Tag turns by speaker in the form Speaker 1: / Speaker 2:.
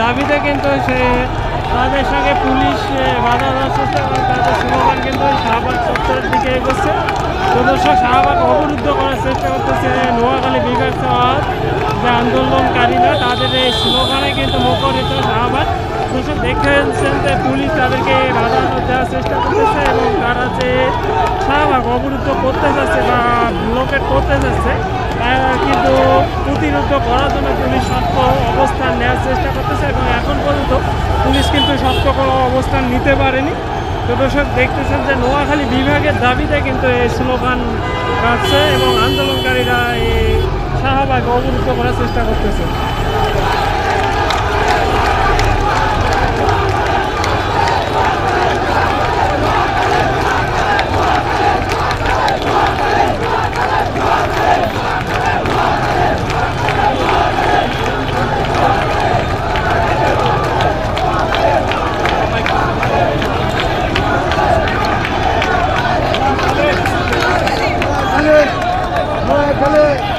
Speaker 1: দাবিতে কিন্তু সে তাদের সঙ্গে পুলিশ বাধা চেষ্টা করে, তাদের স্লোগান কিন্তু শাহবাগ চত্বরের দিকে এগোচ্ছে। দর্শক শাহবাগ অবরুদ্ধ করার চেষ্টা করতেছে নোয়াখালী বিভাগ সহ যে আন্দোলনকারীরা। তাদের এই স্লোগানে কিন্তু মুখরিত শাহবাগ। দর্শক দেখেছেন যে পুলিশ তাদেরকে বাধা দেওয়ার চেষ্টা করতেছে এবং তারা যে শাহবাগ অবরুদ্ধ করতে যাচ্ছে বা ব্লকেট করতে যাচ্ছে কিন্তু প্রতিরোধ করার জন্য পুলিশ শক্ত অবস্থান নেওয়ার চেষ্টা করতেছে এবং এখন পর্যন্ত পুলিশ কিন্তু শক্ত অবস্থান নিতে পারেনি। তো দর্শক, দেখতেছেন যে নোয়াখালী বিভাগের দাবিতে কিন্তু এই স্লোগান কাটছে এবং আন্দোলনকারীরা এই শাহবাগ অবরুদ্ধ করার চেষ্টা করতেছে। Vai, Calê!